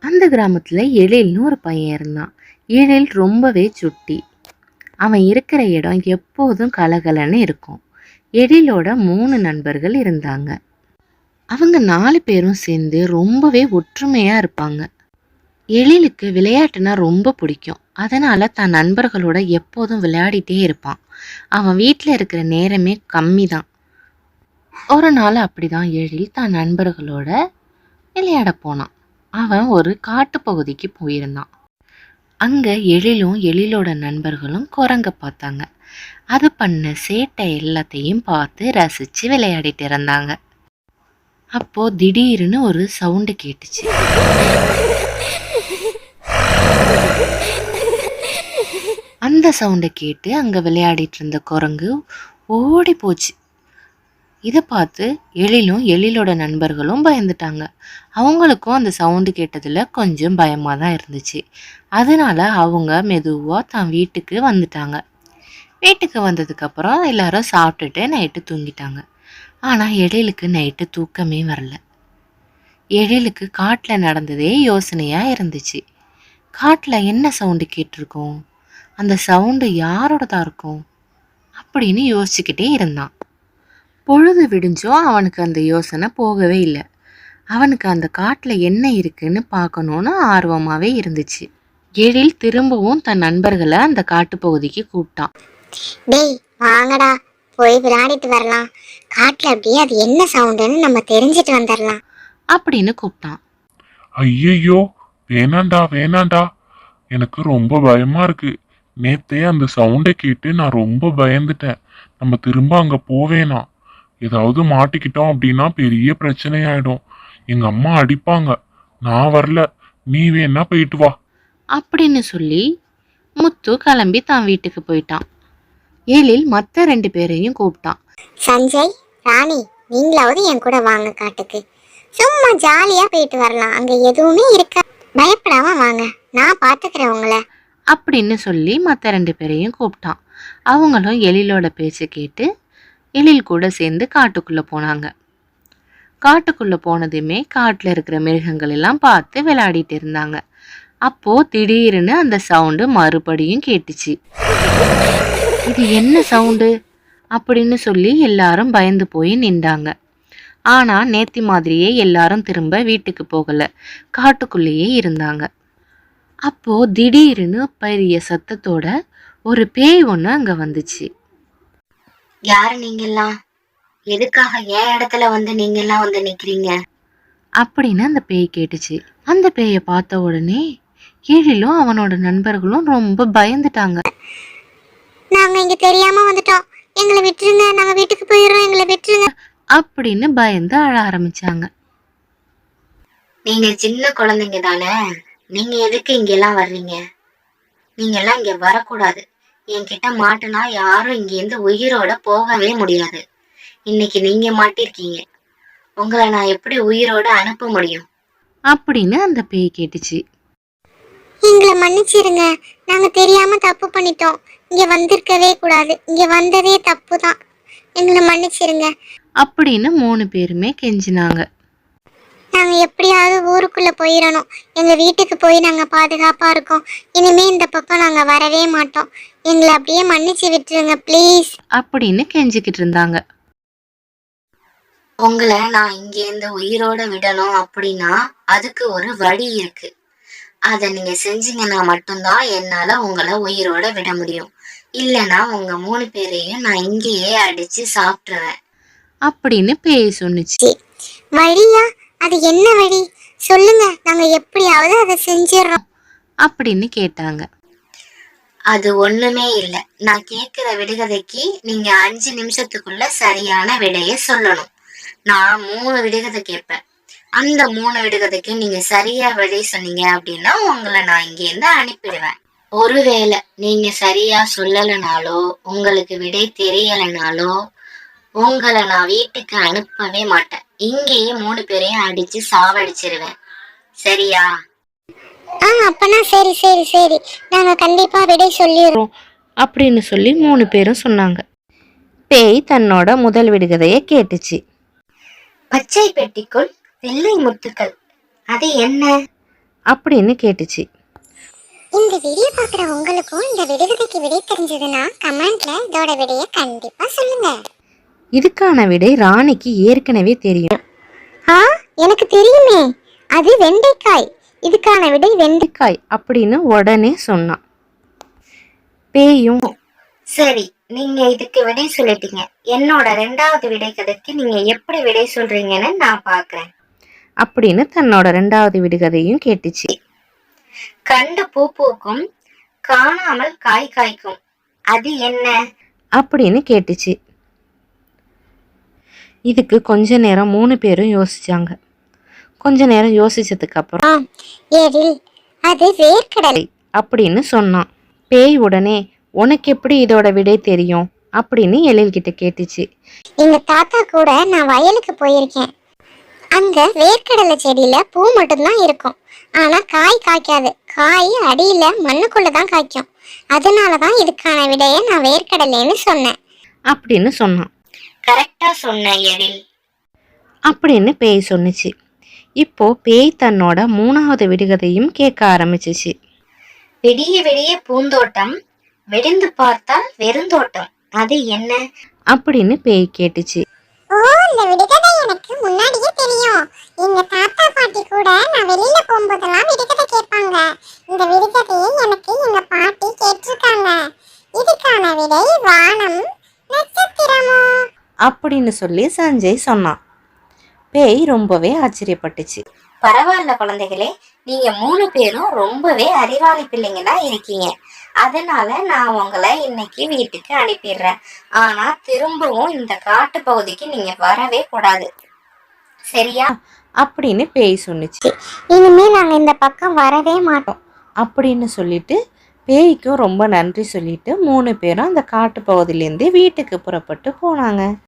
அந்த கிராமத்தில் எழில்னு ஒரு பையன் இருந்தான். எழில் ரொம்பவே சுட்டி. அவன் இருக்கிற இடம் எப்போதும் கலகலன்னு இருக்கும். எழிலோட மூணு நண்பர்கள் இருந்தாங்க. அவங்க நாலு பேரும் சேர்ந்து ரொம்பவே ஒற்றுமையாக இருப்பாங்க. எழிலுக்கு விளையாட்டுனா ரொம்ப பிடிக்கும். அதனால் தன் நண்பர்களோட எப்போதும் விளையாடிட்டே இருப்பான். அவன் வீட்டில் இருக்கிற நேரமே கம்மி தான் ஒரு நாள் அப்படிதான் எழில் தன் நண்பர்களோட விளையாட போனான். அவன் ஒரு காட்டுப்பகுதிக்கு போயிருந்தான். அங்கே எழிலும் எழிலோட நண்பர்களும் குரங்க பார்த்தாங்க. அது பண்ண சேட்டை எல்லாத்தையும் பார்த்து ரசித்து விளையாடிட்டு இருந்தாங்க. அப்போ திடீர்னு ஒரு சவுண்டு கேட்டுச்சு. அந்த சவுண்டை கேட்டு அங்கே விளையாடிட்டு இருந்த குரங்கு ஓடி போச்சு. இதை பார்த்து எழிலும் எழிலோட நண்பர்களும் பயந்துட்டாங்க. அவங்களுக்கும் அந்த சவுண்டு கேட்டதில் கொஞ்சம் பயமாக தான் இருந்துச்சு. அதனால அவங்க மெதுவாக தான் வீட்டுக்கு வந்துட்டாங்க. வீட்டுக்கு வந்ததுக்கப்புறம் எல்லாரும் சாப்பிட்டுட்டு நைட்டு தூங்கிட்டாங்க. ஆனால் எழிலுக்கு நைட்டு தூக்கமே வரல. எழிலுக்கு காட்டில் நடந்ததே யோசனையாக இருந்துச்சு. காட்டில் என்ன சவுண்டு கேட்டிருக்கோம்? அந்த சவுண்டு யாரோடதா இருக்கும்? அப்படின்னு யோசிச்சுக்கிட்டே இருந்தான். பொழுது விடிஞ்சும் அவனுக்கு அந்த யோசனை போகவே இல்லை. அவனுக்கு அந்த காட்டில் என்ன இருக்குன்னு பார்க்கணுன்னு ஆர்வமாகவே இருந்துச்சு. எழில் திரும்பவும் தன் நண்பர்களை அந்த காட்டுப்பகுதிக்கு கூப்பிட்டான். டேய் வாங்கடா. போய் விளையாடிட்டு வரலாம். காட்டுல அப்படியே அது என்ன சவுண்டுன்னு நம்ம தெரிஞ்சிட்டு வந்துடலாம் அப்படின்னு கூப்பிட்டான். ஐயையோ வேணாண்டா வேணாண்டா. எனக்கு ரொம்ப பயமா இருக்கு. நேத்தே அந்த சவுண்டை கேட்டு நான் ரொம்ப பயந்துட்டேன். நம்ம திரும்ப அங்க போவேணாம் ஏதாவது மாட்டிக்கிட்டோம் அப்படின்னா பெரிய பிரச்சனையாயிடும். எங்க அம்மா அடிப்பாங்க. நான் வரல. நீ வேணா போயிட்டு வா. அப்படின்னு சொல்லி முத்து கிளம்பி தான் வீட்டுக்கு போயிட்டான். எழில் மற்ற ரெண்டு பேரையும் கூப்பிட்டான். சஞ்சய் ராணி நீங்களாவது என் கூட வாங்க காட்டுக்கு. சும்மா ஜாலியா போயிட்டு வரலாம். அங்க எதுவுமே இருக்க பயப்படாம வாங்க. நான் பாத்துக்கிறேன் உங்களை. அப்படின்னு சொல்லி மற்ற ரெண்டு பேரையும் கூப்பிட்டான். அவங்களும் எழிலோட பேச்சை கேட்டு எழில் கூட சேர்ந்து காட்டுக்குள்ளே போனாங்க. காட்டுக்குள்ளே போனதுமே காட்டில் இருக்கிற மிருகங்கள் எல்லாம் பார்த்து விளையாடிட்டு இருந்தாங்க. அப்போது திடீர்னு அந்த சவுண்டு மறுபடியும் கேட்டுச்சு. இது என்ன சவுண்டு அப்படின்னு சொல்லி எல்லாரும் பயந்து போய் நின்றாங்க. ஆனால் நேத்தி மாதிரியே எல்லாரும் திரும்ப வீட்டுக்கு போகலை. காட்டுக்குள்ளேயே இருந்தாங்க. அப்போ திடீர்னு பெரிய சத்தத்தோட ஒரு பேய் ஒன்று அங்கே வந்துச்சு. யாரு நீங்கெல்லாம்? எதுக்காக என் இடத்துல வந்து நீங்கெல்லாம் வந்து நிக்கிறீங்க? அப்படின்னு அந்த பேய் கேட்டுச்சு. அந்த பேயை பார்த்த உடனே எழிலும் அவனோட நண்பர்களும் ரொம்ப பயந்துட்டாங்க. நாங்க இங்க தெரியாம வந்துட்டோம். எங்களை விட்டுருங்க. நாங்க வீட்டுக்கு போயிடுறோம். எங்களை விட்டுருங்க. அப்படின்னு பயந்து அழ ஆரம்பிச்சாங்க. நீங்க சின்ன குழந்தைங்க தானே நீங்க எதுக்கு இங்கெல்லாம் வர்றீங்க? நீங்க எல்லாம் இங்க வரக்கூடாது. என்கிட்ட மாட்டுனா யாரும் இங்க இருந்து உயிரோட போகவே முடியாது. இன்னைக்கு நீங்க மாட்டிருக்கீங்க. உங்களை நான் எப்படி உயிரோட அனுப்ப முடியும்? அப்படின்னு அந்த பேய் கேட்டுச்சு. எங்களை மன்னிச்சிருங்க. நாங்க தெரியாம தப்பு பண்ணிட்டோம். இங்க வந்திருக்கவே கூடாது. இங்க வந்ததே தப்பு தான் எங்களை மன்னிச்சிருங்க. அப்படின்னு மூணு பேருமே கெஞ்சினாங்க. நாங்க எப்படியாவது ஊருக்குள்ள போயிடணும் எங்க வீட்டுக்கு போய் நாங்க பாதுகாப்பா இருக்கோம். இனிமே இந்த பக்கம் நாங்க வரவே மாட்டோம். எங்களை அப்படியே மன்னிச்சு விட்டுருங்க ப்ளீஸ் அப்படின்னு கெஞ்சிக்கிட்டு இருந்தாங்க. உங்களை நான் இங்க இருந்து உயிரோட விடணும் அப்படின்னா அதுக்கு ஒரு வழி இருக்கு. அதை நீங்க செஞ்சீங்கன்னா மட்டும்தான் என்னால உங்களை உயிரோட விட முடியும். இல்லைன்னா உங்க மூணு பேரையும் நான் இங்கேயே அடிச்சு சாப்பிட்டுருவேன். அப்படின்னு பேய் சொன்னுச்சு. வழியா? அது என்ன வழி? சொல்லுங்க நாங்க எப்படியாவது அதை செஞ்சிடறோம் அப்படின்னு கேட்டாங்க. அது ஒண்ணுமே இல்ல. நான் கேக்குற விடுகதைக்கு நீங்க அஞ்சு நிமிஷத்துக்குள்ள சரியான விடைய சொல்லணும். நான் மூணு விடுகதை கேட்பேன். அந்த மூணு விடுகதைக்கு நீங்க சரியா விடை சொன்னீங்க அப்படின்னா உங்களை நான் இங்க இருந்து அனுப்பிடுவேன். ஒருவேளை நீங்க சரியா சொல்லலைனாலோ உங்களுக்கு விடை தெரியலைனாலோ உங்களை நான் வீட்டுக்கு அனுப்பவே மாட்டேன். இங்கேயே மூணு பேரையும் அடிச்சு சாவடிச்சிருவேன். சரியா? ஆ அப்பனா சரி சரி சரி. நாங்க கண்டிப்பா விடை சொல்லிடுறோம். அப்படின்னு சொல்லி மூணு பேரும் சொன்னாங்க. பேய் தன்னோட முதல் விடுகதையை கேட்டுச்சு. பச்சை பெட்டிக்குள் வெள்ளை முத்துக்கள். அது என்ன? அப்படின்னு கேட்டுச்சு. இந்த வீடியோ பார்க்குற உங்களுக்கும் இந்த விடுகதைக்கு விடை தெரிஞ்சதுன்னா கமெண்ட்ல இதோட விடையை கண்டிப்பா சொல்லுங்க. இதுக்கான விடை ராணிக்கு ஏற்கனவே தெரியும். ஆ எனக்கு தெரியுமே. அது வெண்டைக்காய். இதுக்கான விடை வெண்டை வெண்டைக்காய் அப்படின்னு உடனே சொன்னான். பேயும் சரி நீங்க இதுக்கு விடை சொல்லிட்டீங்க. என்னோட ரெண்டாவது விடை கதைக்கு நீங்க எப்படி விடை சொல்றீங்கன்னு நான் பாக்குறேன். அப்படின்னு தன்னோட ரெண்டாவது விடுகதையும் கேட்டுச்சு. கண்டு பூ பூக்கும் காணாமல் காய் காய்க்கும். அது என்ன? அப்படின்னு கேட்டுச்சு. இதுக்கு கொஞ்ச நேரம் மூணு பேரும் யோசிச்சாங்க. கொஞ்ச நேரம் யோசிச்சதுக்கு அப்புறம் எழில் அது வேர்க்கடலை அப்படின்னு சொன்னான். பேய் உடனே உனக்கு எப்படி இதோட விடை தெரியும்? அப்படின்னு எழில்கிட்ட கேட்டுச்சு. எங்க தாத்தா கூட நான் வயலுக்கு போயிருக்கேன். அங்க வேர்க்கடலை செடியில பூ மட்டும்தான் இருக்கும். ஆனா காய் காய்க்காது. காய் அடியில மண்ணுக்குள்ள தான் காய்க்கும். அதனால தான் இதுக்கான விடையை நான் வேர்க்கடலைன்னு சொன்னேன். அப்படின்னு சொன்னான். கரெக்டா சொன்ன எழில். அப்படின்னு பேய் சொன்னுச்சு. இப்போ பேய் தன்னோட மூணாவது விடுகதையும் கேட்க ஆரம்பிச்சிச்சு. விடிய விடிய பூந்தோட்டம் வெடிந்து பார்த்தால் வெறுந்தோட்டம். அது என்ன? அப்படின்னு பேய் கேட்டுச்சு. ஓ இந்த விடுகதை எனக்கு முன்னாடியே தெரியும். எங்க தாத்தா பாட்டி கூட நான் வெளியில போகும்போதெல்லாம் விடுகதை கேட்பாங்க. இந்த விடுகதையை எனக்கு எங்க பாட்டி கேட்டிருக்காங்க இதுக்கான விடை வானம் நட்சத்திரமோ அப்படின்னு சொல்லி சஞ்சய் சொன்னான். பேய் ரொம்பவே ஆச்சரியப்பட்டுச்சு. பரவாயில்ல குழந்தைகளே நீங்க மூணு பேரும் ரொம்பவே அறிவாளி பிள்ளைங்களா இருக்கீங்க. அதனால நான் உங்களை இன்னைக்கு வீட்டுக்கு அனுப்பிடுறேன். ஆனா திரும்பவும் இந்த காட்டு பகுதிக்கு நீங்க வரவே கூடாது. சரியா? அப்படின்னு பேய் சொன்னுச்சு. இனிமே நாங்க இந்த பக்கம் வரவே மாட்டோம். அப்படின்னு சொல்லிட்டு பேய்க்கும் ரொம்ப நன்றி சொல்லிட்டு மூணு பேரும் அந்த காட்டு பகுதியிலேருந்து வீட்டுக்கு புறப்பட்டு போனாங்க.